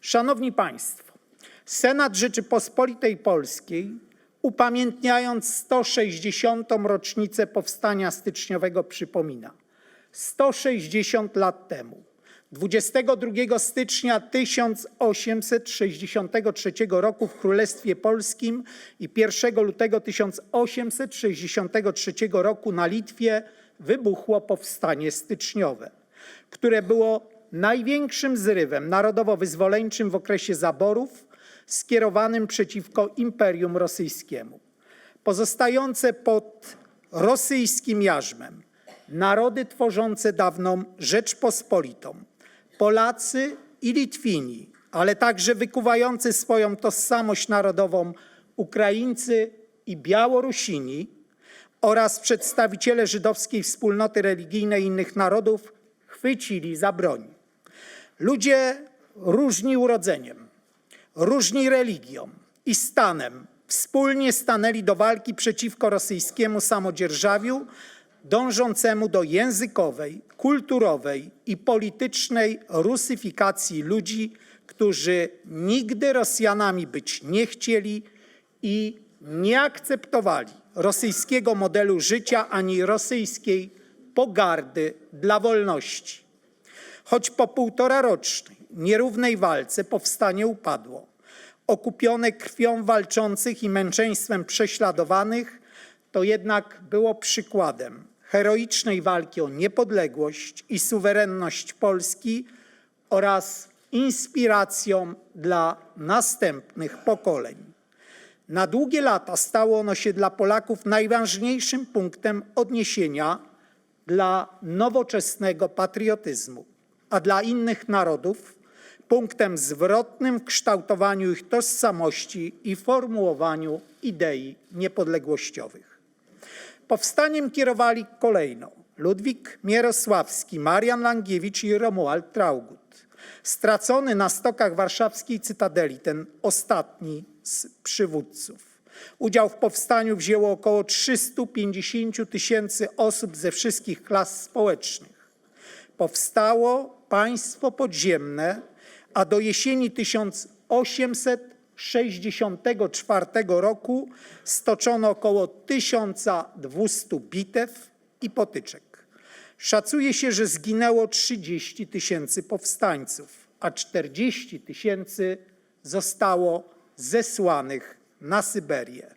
Szanowni Państwo, Senat Rzeczypospolitej Polskiej, upamiętniając 160. rocznicę powstania styczniowego, przypomina: 160 lat temu, 22 stycznia 1863 roku w Królestwie Polskim i 1 lutego 1863 roku na Litwie wybuchło powstanie styczniowe, które było największym zrywem narodowo-wyzwoleńczym w okresie zaborów skierowanym przeciwko Imperium Rosyjskiemu. Pozostające pod rosyjskim jarzmem narody tworzące dawną Rzeczpospolitą, Polacy i Litwini, ale także wykuwający swoją tożsamość narodową Ukraińcy i Białorusini oraz przedstawiciele żydowskiej wspólnoty religijnej innych narodów chwycili za broń. Ludzie różni urodzeniem, różni religią i stanem wspólnie stanęli do walki przeciwko rosyjskiemu samodzierżawiu, dążącemu do językowej, kulturowej i politycznej rusyfikacji ludzi, którzy nigdy Rosjanami być nie chcieli i nie akceptowali rosyjskiego modelu życia ani rosyjskiej pogardy dla wolności. Choć po półtorarocznej, nierównej walce powstanie upadło, okupione krwią walczących i męczeństwem prześladowanych, to jednak było przykładem heroicznej walki o niepodległość i suwerenność Polski oraz inspiracją dla następnych pokoleń. Na długie lata stało ono się dla Polaków najważniejszym punktem odniesienia dla nowoczesnego patriotyzmu, a dla innych narodów punktem zwrotnym w kształtowaniu ich tożsamości i formułowaniu idei niepodległościowych. Powstaniem kierowali kolejno Ludwik Mierosławski, Marian Langiewicz i Romuald Traugut. Stracony na stokach warszawskiej Cytadeli, ten ostatni z przywódców. Udział w powstaniu wzięło około 350 tysięcy osób ze wszystkich klas społecznych. Powstało państwo podziemne, a do jesieni 1864 roku stoczono około 1200 bitew i potyczek. Szacuje się, że zginęło 30 tysięcy powstańców, a 40 tysięcy zostało zesłanych na Syberię.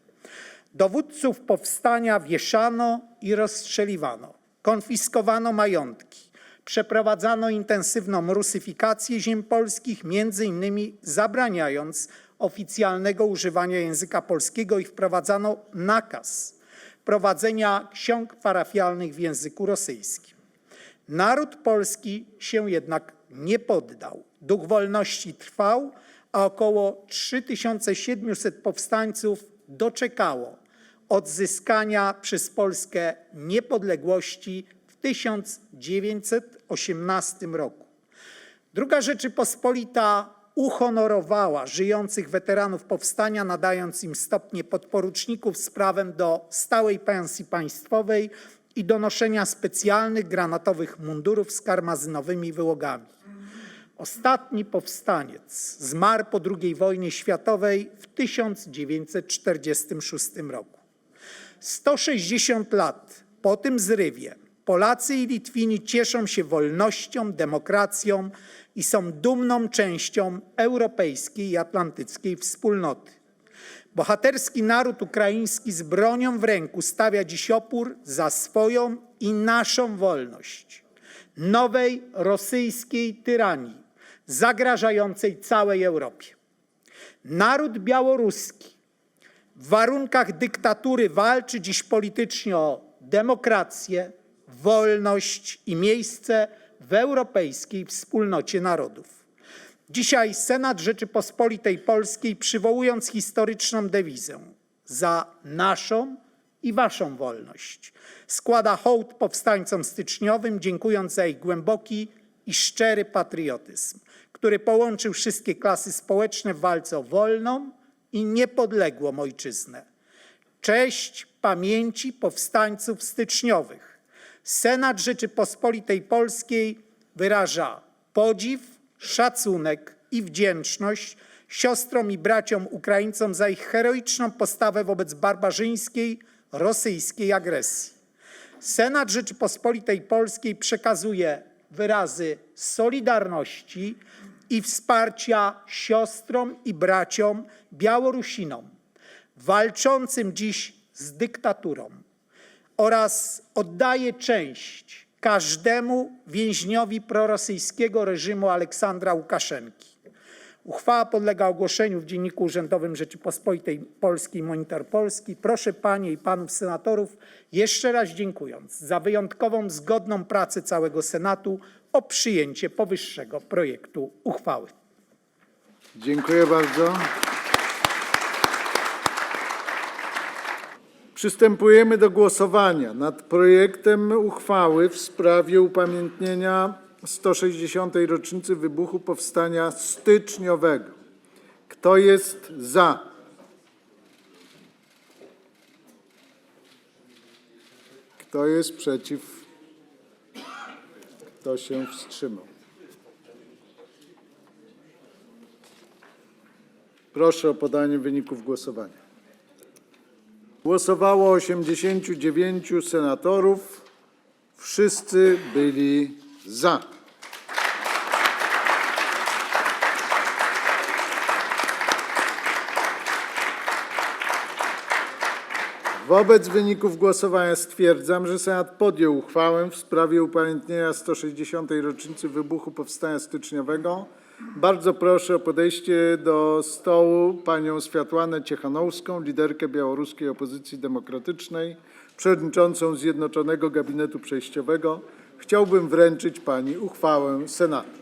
Dowódców powstania wieszano i rozstrzeliwano, konfiskowano majątki, przeprowadzano intensywną rusyfikację ziem polskich, między innymi zabraniając oficjalnego używania języka polskiego i wprowadzano nakaz prowadzenia ksiąg parafialnych w języku rosyjskim. Naród polski się jednak nie poddał. Duch wolności trwał, a około 3700 powstańców doczekało odzyskania przez Polskę niepodległości 1918 roku. Druga Rzeczypospolita uhonorowała żyjących weteranów powstania, nadając im stopnie podporuczników z prawem do stałej pensji państwowej i do noszenia specjalnych granatowych mundurów z karmazynowymi wyłogami. Ostatni powstaniec zmarł po II wojnie światowej w 1946 roku. 160 lat po tym zrywie Polacy i Litwini cieszą się wolnością, demokracją i są dumną częścią europejskiej i atlantyckiej wspólnoty. Bohaterski naród ukraiński z bronią w ręku stawia dziś opór za swoją i naszą wolność. Nowej rosyjskiej tyranii zagrażającej całej Europie. Naród białoruski w warunkach dyktatury walczy dziś politycznie o demokrację, wolność i miejsce w europejskiej wspólnocie narodów. Dzisiaj Senat Rzeczypospolitej Polskiej, przywołując historyczną dewizę za naszą i waszą wolność, składa hołd powstańcom styczniowym, dziękując za ich głęboki i szczery patriotyzm, który połączył wszystkie klasy społeczne w walce o wolną i niepodległą ojczyznę. Cześć pamięci powstańców styczniowych. Senat Rzeczypospolitej Polskiej wyraża podziw, szacunek i wdzięczność siostrom i braciom Ukraińcom za ich heroiczną postawę wobec barbarzyńskiej rosyjskiej agresji. Senat Rzeczypospolitej Polskiej przekazuje wyrazy solidarności i wsparcia siostrom i braciom Białorusinom walczącym dziś z dyktaturą oraz oddaje cześć każdemu więźniowi prorosyjskiego reżimu Aleksandra Łukaszenki. Uchwała podlega ogłoszeniu w Dzienniku Urzędowym Rzeczypospolitej Polskiej Monitor Polski. Proszę Panie i Panów Senatorów, jeszcze raz dziękując za wyjątkową, zgodną pracę całego Senatu o przyjęcie powyższego projektu uchwały. Dziękuję bardzo. Przystępujemy do głosowania nad projektem uchwały w sprawie upamiętnienia 160. rocznicy wybuchu Powstania Styczniowego. Kto jest za? Kto jest przeciw? Kto się wstrzymał? Proszę o podanie wyników głosowania. Głosowało 89 senatorów. Wszyscy byli za. Wobec wyników głosowania stwierdzam, że Senat podjął uchwałę w sprawie upamiętnienia 160. rocznicy wybuchu Powstania Styczniowego. Bardzo proszę o podejście do stołu panią Światłanę Ciechanowską, liderkę białoruskiej opozycji demokratycznej, przewodniczącą Zjednoczonego Gabinetu Przejściowego. Chciałbym wręczyć pani uchwałę Senatu.